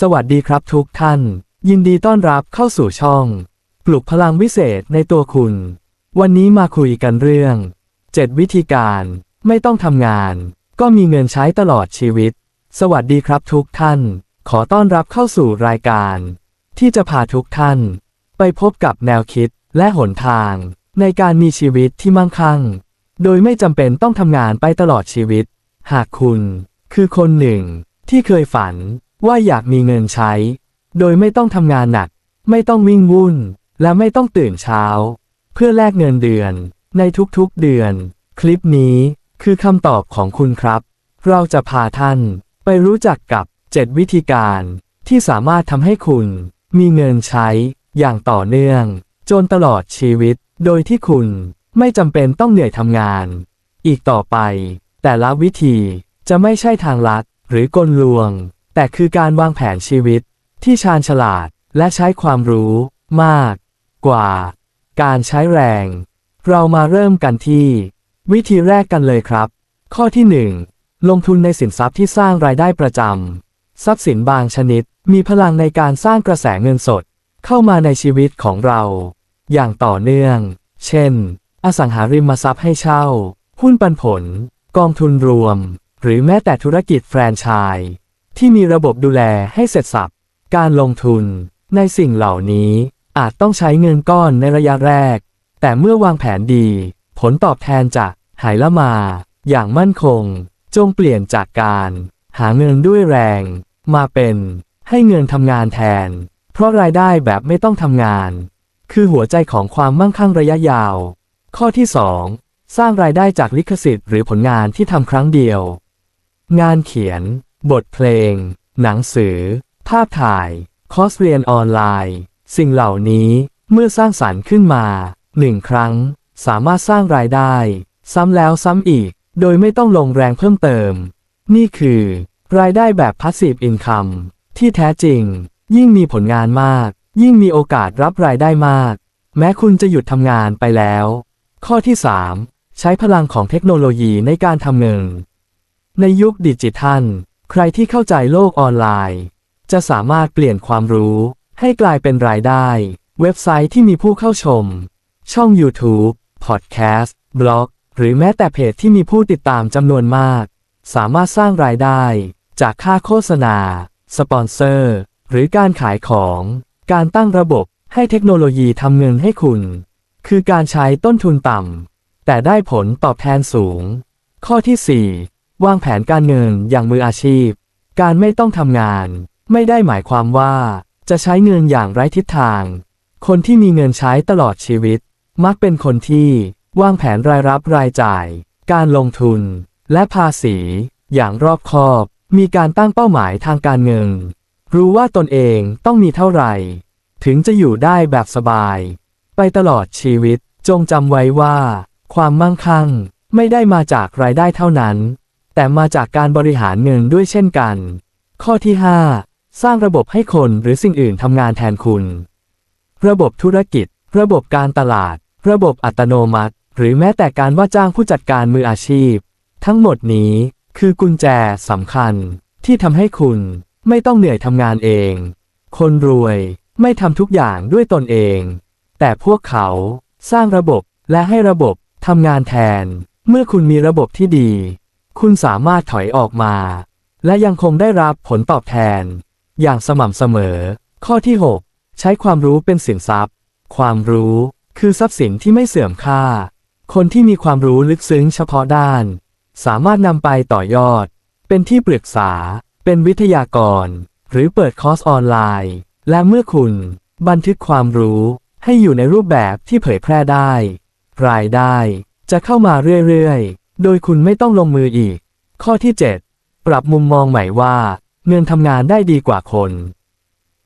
สวัสดีครับทุกท่าน ยินดีต้อนรับเข้าสู่ช่อง ปลุกพลังวิเศษในตัวคุณ วันนี้มาคุยกันเรื่อง 7 วิธีการไม่ต้องทำงาน ก็มีเงินใช้ตลอดชีวิต สวัสดีครับทุกท่าน ขอต้อนรับเข้าสู่รายการ ที่จะพาทุกท่าน ไปพบกับแนวคิดและหนทาง ในการมีชีวิตที่มั่งคั่ง โดยไม่จำเป็นต้องทำงานไปตลอดชีวิต หากคุณ คือคนหนึ่งที่เคยฝัน ว่าอยากมีเงินใช้ โดยไม่ต้องทำงานหนัก ไม่ต้องวิ่งวุ่น และไม่ต้องตื่นเช้า เพื่อแลกเงินเดือน ในทุกๆเดือน คลิปนี้คือคำตอบของคุณครับ เราจะพาท่านไปรู้จักกับ 7 วิธีการที่สามารถทำให้คุณมีเงินใช้อย่างต่อเนื่อง จนตลอดชีวิต โดยที่คุณไม่จำเป็นต้องเหนื่อยทำงาน อีกต่อไป แต่ละวิธีจะไม่ใช่ทางลัดหรือกลลวง แต่คือการวางแผนชีวิตที่ชาญฉลาดและใช้ความรู้มาก กว่า การใช้แรง เรามาเริ่มกันที่ วิธีแรกกันเลยครับ ข้อที่ 1 ลงทุนในสินทรัพย์ที่สร้างรายได้ประจำทรัพย์สินบางชนิดมีพลังในการสร้างกระแสเงินสด เข้ามาในชีวิตของเรา อย่างต่อเนื่อง เช่น อสังหาริมทรัพย์ให้เช่า หุ้นปันผล กองทุนรวม หรือแม้แต่ธุรกิจแฟรนไชส์ ที่มีระบบดูแลให้เสร็จสับ การลงทุน ในสิ่งเหล่านี้อาจต้องใช้เงินก้อนในระยะแรก แต่เมื่อวางแผนดี ผลตอบแทนจะหายละมา อย่างมั่นคง จงเปลี่ยนจากการ หาเงินด้วยแรง มาเป็น ให้เงินทำงานแทน เพราะรายได้แบบไม่ต้องทำงาน คือหัวใจของความมั่งคั่งระยะยาว ข้อที่ 2 สร้างรายได้จากลิขสิทธิ์หรือผลงานที่ทำครั้งเดียว งานเขียน บทเพลง หนังสือ ภาพถ่าย คอร์สเรียนออนไลน์ สิ่งเหล่านี้เมื่อสร้างสรรค์ขึ้นมาหนึ่งครั้ง สามารถสร้างรายได้ ซ้ำแล้วซ้ำอีก โดยไม่ต้องลงแรงเพิ่มเติม นี่คือ รายได้แบบ Passive Income ที่แท้จริง ยิ่งมีผลงานมาก ยิ่งมีโอกาสรับรายได้มาก แม้คุณจะหยุดทำงานไปแล้ว ข้อที่ 3 ใช้พลังของเทคโนโลยีในการทำเงิน ในยุคดิจิทัล ใครที่เข้าใจโลกออนไลน์ จะสามารถเปลี่ยนความรู้ ให้กลายเป็นรายได้ เว็บไซต์ที่มีผู้เข้าชม ช่อง YouTube พอดแคสต์ บล็อก หรือแม้แต่เพจที่มีผู้ติดตามจำนวนมาก สามารถสร้างรายได้ จากค่าโฆษณา สปอนเซอร์ หรือการขายของ การตั้งระบบให้เทคโนโลยีทำเงินให้คุณ คือการใช้ต้นทุนต่ำแต่ได้ผลตอบแทนสูง ข้อที่ 4 วางแผนการเงินอย่างมืออาชีพ การไม่ต้องทำงาน ไม่ได้หมายความว่า จะใช้เงินอย่างไร้ทิศทาง คนที่มีเงินใช้ตลอดชีวิต มักเป็นคนที่วางแผนรายรับรายจ่าย การลงทุน และภาษี อย่างรอบคอบ มีการตั้งเป้าหมายทางการเงิน รู้ว่าตนเองต้องมีเท่าไหร่ ถึงจะอยู่ได้แบบสบาย ไปตลอดชีวิตจงจำไว้ว่า ความมั่งคั่งไม่ได้มาจากรายได้เท่านั้น แต่มาจากการบริหารเงินด้วยเช่นกัน ข้อที่ 5 สร้างระบบให้คนหรือสิ่งอื่นทำงานแทนคุณ ระบบธุรกิจ ระบบการตลาด ระบบอัตโนมัติ หรือแม้แต่การว่าจ้างผู้จัดการมืออาชีพ ทั้งหมดนี้คือกุญแจสำคัญ ที่ทำให้คุณไม่ต้องเหนื่อยทำงานเอง คนรวยไม่ทำทุกอย่างด้วยตนเอง แต่พวกเขาสร้างระบบและให้ระบบทำงานแทน เมื่อคุณมีระบบที่ดี คุณสามารถถอยออกมา และยังคงได้รับผลตอบแทน อย่างสม่ำเสมอ ข้อที่ 6 ใช้ความรู้เป็นสินทรัพย์ ความรู้คือทรัพย์สินที่ไม่เสื่อมค่า คนที่มีความรู้ลึกซึ้งเฉพาะด้าน สามารถนำไปต่อยอด เป็นที่ปรึกษา เป็นวิทยากร หรือเปิดคอร์สออนไลน์ และเมื่อคุณ บันทึกความรู้ให้อยู่ในรูปแบบที่เผยแพร่ได้ รายได้จะเข้ามาเรื่อยๆ โดยคุณไม่ต้องลงมืออีก ข้อที่ 7 ปรับมุมมองใหม่ว่าเงินทำงานได้ดีกว่าคน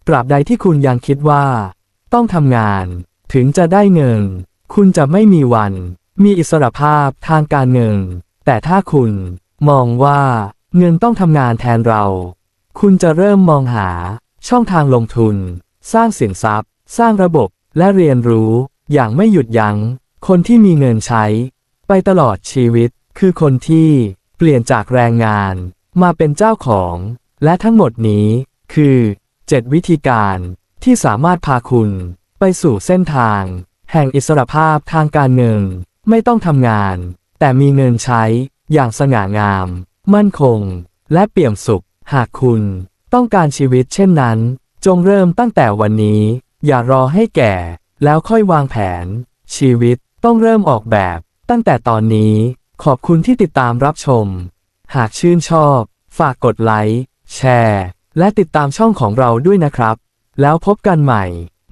ตราบใดที่คุณยังคิดว่า ต้องทำงาน ถึงจะได้เงิน คุณจะไม่มีวัน มีอิสรภาพทางการเงิน แต่ถ้าคุณ มองว่าเงินต้องทำงานแทนเรา คุณจะเริ่มมองหา ช่องทางลงทุน สร้างสินทรัพย์ สร้างระบบและเรียนรู้ อย่างไม่หยุดยัง้ง คนที่มีเงินใช้ ไปตลอดชีวิต คือคนที่เปลี่ยนจากแรงงานมาเป็นเจ้าของ และทั้งหมดนี้คือ 7 วิธีการที่สามารถพาคุณไปสู่เส้นทาง แห่งอิสรภาพทางการเงิน ไม่ต้องทำงาน แต่มีเงินใช้อย่างสง่างาม มั่นคง และเปี่ยมสุข หากคุณต้องการชีวิตเช่นนั้น จงเริ่มตั้งแต่วันนี้ อย่ารอให้แก่ แล้วค่อยวางแผน ชีวิตต้องเริ่มออกแบบตั้งแต่ตอนนี้ ขอบคุณที่ติดตามรับชม หากชื่นชอบ ฝากกดไลค์ แชร์ และติดตามช่องของเราด้วยนะครับ แล้วพบกันใหม่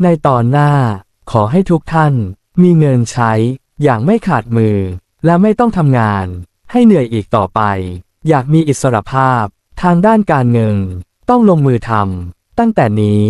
ในตอนหน้า ขอให้ทุกท่าน มีเงินใช้ อย่างไม่ขาดมือ และไม่ต้องทำงาน ให้เหนื่อยอีกต่อไป อยากมีอิสรภาพ ทางด้านการเงิน ต้องลงมือทำตั้งแต่นี้